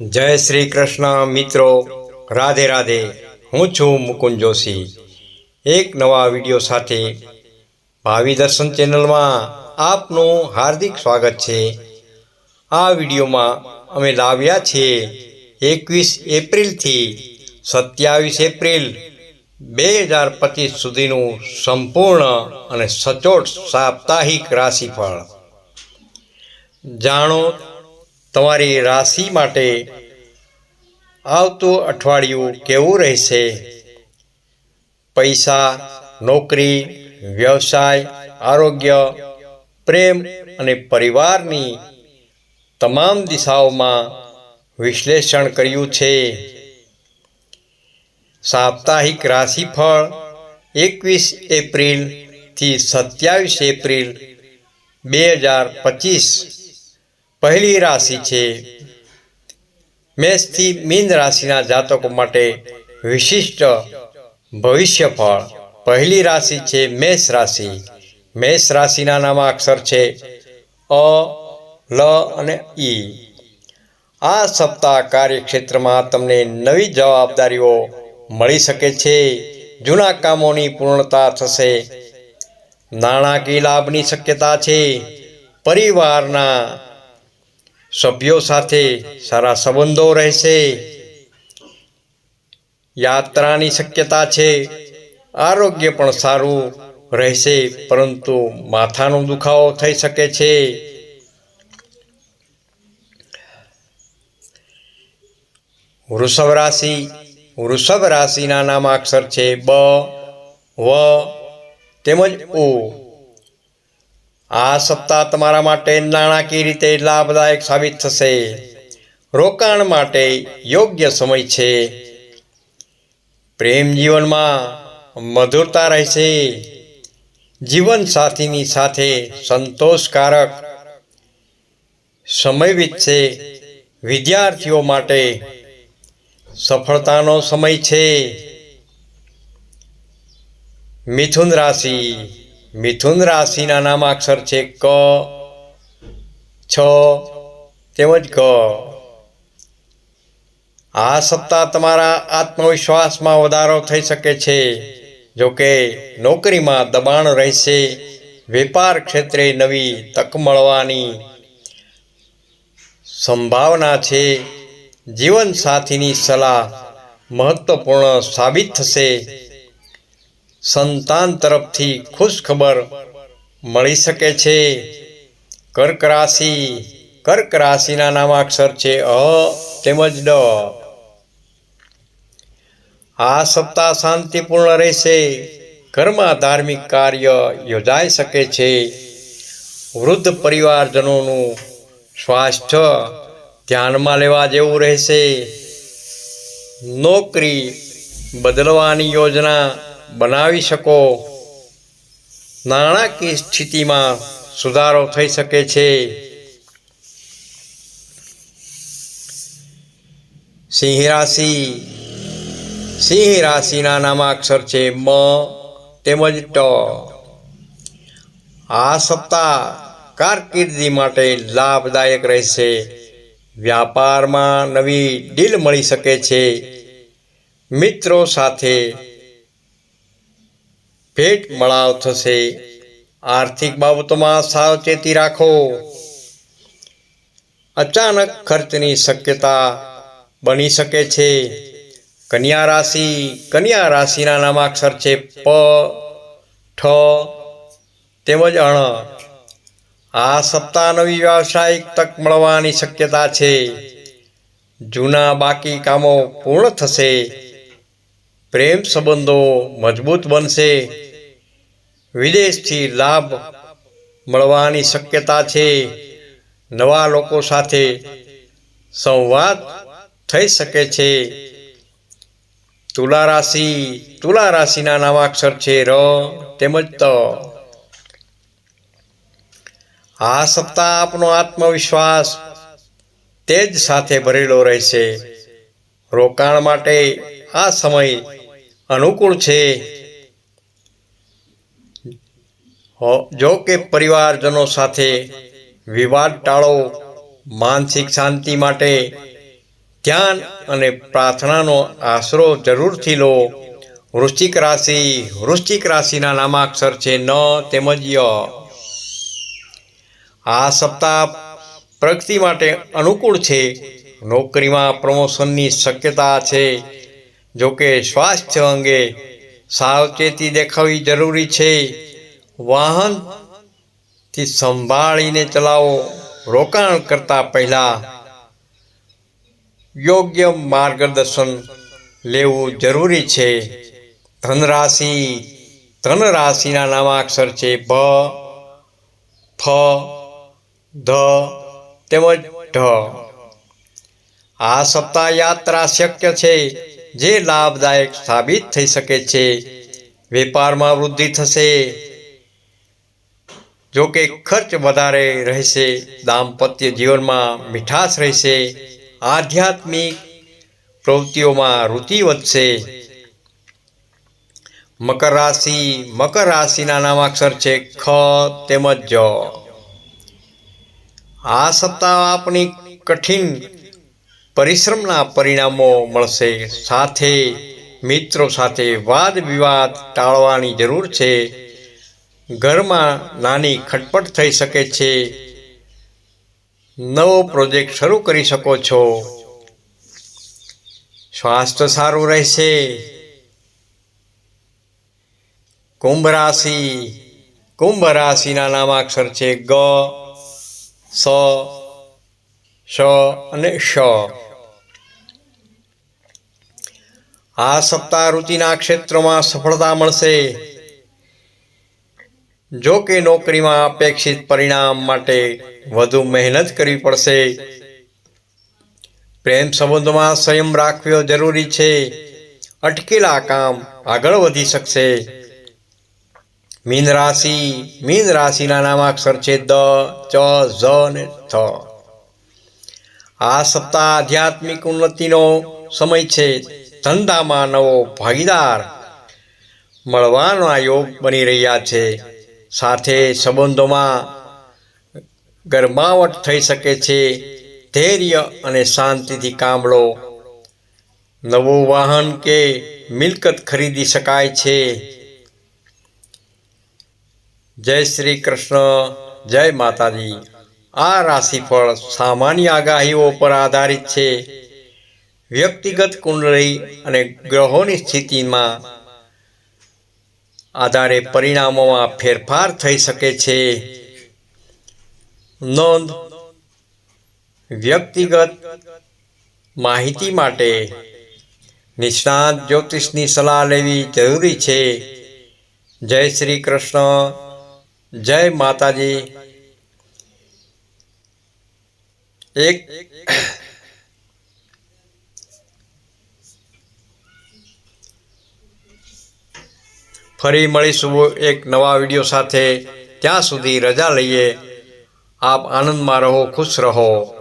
જય શ્રી કૃષ્ણ, મિત્રો. રાધે રાધે. હું છું મુકુંદ જોશી. એક નવા વીડિયો સાથે ભાવિ દર્શન ચેનલમાં આપનું હાર્દિક સ્વાગત છે. આ વિડીયોમાં અમે લાવ્યા છીએ એકવીસ એપ્રિલથી સત્યાવીસ એપ્રિલ બે હજાર પચીસ સુધીનું સંપૂર્ણ અને સચોટ સાપ્તાહિક રાશિફળ. જાણો તમારી રાશિ માટે આવતું અઠવાડિયું કેવું રહેશે? પૈસા, નોકરી, વ્યવસાય, આરોગ્ય, પ્રેમ અને પરિવારની તમામ દિશાઓમાં વિશ્લેષણ કર્યું છે. સાપ્તાહિક રાશિફળ એકવીસ એપ્રિલથી સત્યાવીસ એપ્રિલ બે હજાર પચીસ પહેલી રાશિ છે. મેષથી મીન રાશિના જાતકો માટે વિશિષ્ટ ભવિષ્યફળ. પહેલી રાશિ છે મેષ રાશિ. મેષ રાશિના નામાક્ષર છે અ, લ અને ઈ આ સપ્તાહ કાર્યક્ષેત્રમાં તમને નવી જવાબદારીઓ મળી શકે છે. જૂના કામોની પૂર્ણતા થશે. નાણાકીય લાભની શક્યતા છે. પરિવારના સભ્યો સાથે સારા સંબંધો રહેશે. યાત્રાની શક્યતા છે. આરોગ્ય પણ સારું રહેશે, પરંતુ માથાનો દુખાવો થઈ શકે છે. વૃષભ રાશિ, વૃષભ રાશિના નામાક્ષર છે બ, વ, તેમજ ઉ આ સપ્તાહ તમારા માટે નાણાકીય રીતે લાભદાયક સાબિત થશે. રોકાણ માટે યોગ્ય સમય છે. પ્રેમ જીવનમાં મધુરતા રહેશે. જીવનસાથીની સાથે સંતોષકારક સમય વીતશે. વિદ્યાર્થીઓ માટે સફળતાનો સમય છે. મિથુન રાશિ મિથુન રાશિના નામાક્ષર છે ક, છ, તેમજ ક આ સપ્તાહ તમારા આત્મવિશ્વાસમાં વધારો થઈ શકે છે. જોકે નોકરીમાં દબાણ રહેશે, વેપાર ક્ષેત્રે નવી તક મળવાની સંભાવના છે. જીવનસાથીની સલાહ મહત્વપૂર્ણ સાબિત થશે. સંતાન તરફથી ખુશ ખબર મળી શકે છે. કર્ક રાશિ, કર્ક રાશિના નામાક્ષર છે અ તેમજ ડ. આ સપ્તાહ શાંતિપૂર્ણ રહેશે. ઘરમાં ધાર્મિક કાર્ય યોજાઈ શકે છે. વૃદ્ધ પરિવારજનોનું સ્વાસ્થ્ય ધ્યાનમાં લેવા જેવું રહેશે. નોકરી બદલવાની યોજના બનાવી શકો. નાણાકીય સ્થિતિમાં સુધારો થઈ શકે છે. સિંહ રાશિ. સિંહ રાશિના નામાક્ષર છે મ તેમજ ટ. આ સપ્તાહ કારકિર્દી માટે લાભદાયક રહેશે. વ્યાપારમાં નવી ડીલ મળી શકે છે. મિત્રો સાથે ભેટ મળાવ થશે. આર્થિક બાબતોમાં સાવચેતી રાખો. અચાનક ખર્ચની શક્યતા બની શકે છે. કન્યા રાશિ, કન્યા રાશિના નામાક્ષર છે પ, ઠ, તેમજ અણ. આ સપ્તાહ નવી વ્યાવસાયિક તક મળવાની શક્યતા છે. જૂના બાકી કામો પૂર્ણ થશે. પ્રેમ સંબંધો મજબૂત બનશે. વિદેશથી લાભ મળવાની શક્યતા છે. નવા લોકો સાથે સંવાદ થઈ શકે છે. તુલા રાશિ, તુલા રાશિના નામાક્ષર છે ર, તેમજ ત. આ સપ્તાહ આપનો આત્મવિશ્વાસ તેજ સાથે ભરેલો રહેશે. રોકાણ માટે આ સમય અનુકૂળ છે. જો કે પરિવારજનો સાથે વિવાદ ટાળો, માનસિક શાંતિ માટે ધ્યાન અને પ્રાર્થનાનો આશરો જરૂરથી લો. વૃશ્ચિક રાશિ, વૃશ્ચિક રાશિના નામાક્ષર છે ન તેમજ ય આ સપ્તાહ પ્રગતિ માટે અનુકૂળ છે. નોકરીમાં પ્રમોશનની શક્યતા છે. જોકે સ્વાસ્થ્ય અંગે સાવચેતી દેખાવી જરૂરી છે. વાહનથી સંભાળીને ચલાવો. રોકાણ કરતાં પહેલાં યોગ્ય માર્ગદર્શન લેવું જરૂરી છે. ધનરાશિ, ધનરાશિના નામાક્ષર છે ભ, ફ, ધ તેમજ ઢ. આ સપ્તાહ યાત્રા શક્ય છે, જે લાભદાયક સાબિત થઈ શકે છે. વેપારમાં વૃદ્ધિ થશે. જો કે ખર્ચ વધારે રહેશે, દાંપત્ય જીવનમાં મીઠાશ રહેશે, આધ્યાત્મિક પ્રવૃત્તિઓમાં રુચિ વધશે. મકર રાશિ, મકર રાશિના નામાક્ષર છે ખ તેમજ જ. આ સપ્તાહ આપણી કઠિન પરિશ્રમના પરિણામો મળશે. સાથે મિત્રો સાથે વાદ વિવાદ ટાળવાની જરૂર છે. ઘરમાં નાની ખટપટ થઈ શકે છે. નવો પ્રોજેક્ટ શરૂ કરી શકો છો. સ્વાસ્થ્ય સારું રહેશે. કુંભ રાશિ, કુંભ રાશિના નામાક્ષર છે ગ, સ અને શ આ સપ્તાહ ઋતિના ક્ષેત્રમાં સફળતા મળશે. જો કે નોકરીમાં અપેક્ષિત પરિણામ માટે વધુ મહેનત કરવી પડશે. પ્રેમ સંબંધોમાં સંયમ રાખવો જરૂરી છે. અટકેલા કામ આગળ વધી શકશે. મીન રાશિ, મીન રાશિના નામાક્ષર છે દ, ચ, ઝ ને થ. આ સપ્તાહ આધ્યાત્મિક ઉન્નતિનો સમય છે. ધંધામાં નવો ભાગીદાર મળવાનો યોગ બની રહ્યા છે. સાથે સંબંધોમાં ગરમાવટ થઈ શકે છે, ધૈર્ય અને શાંતિથી લો નવું વાહન કે મિલકત ખરીદી શકાય છે. જય શ્રી કૃષ્ણ, જય માતાજી. આ રાશિફળ સામાન્ય આગાહીઓ પર આધારિત છે. વ્યક્તિગત કુંડળી અને ગ્રહોની સ્થિતિમાં આધારે પરિણામોમાં ફેરફાર થઈ શકે છે. નોંધ. વ્યક્તિગત માહિતી માટે નિષ્ણાત જ્યોતિષની સલાહ લેવી જરૂરી છે. જય શ્રી કૃષ્ણ. જય માતાજી. એક ફરી મળીશું એક નવા વીડિયો સાથે. ત્યાં સુધી રજા લઈએ. આપ આનંદમાં રહો, ખુશ રહો.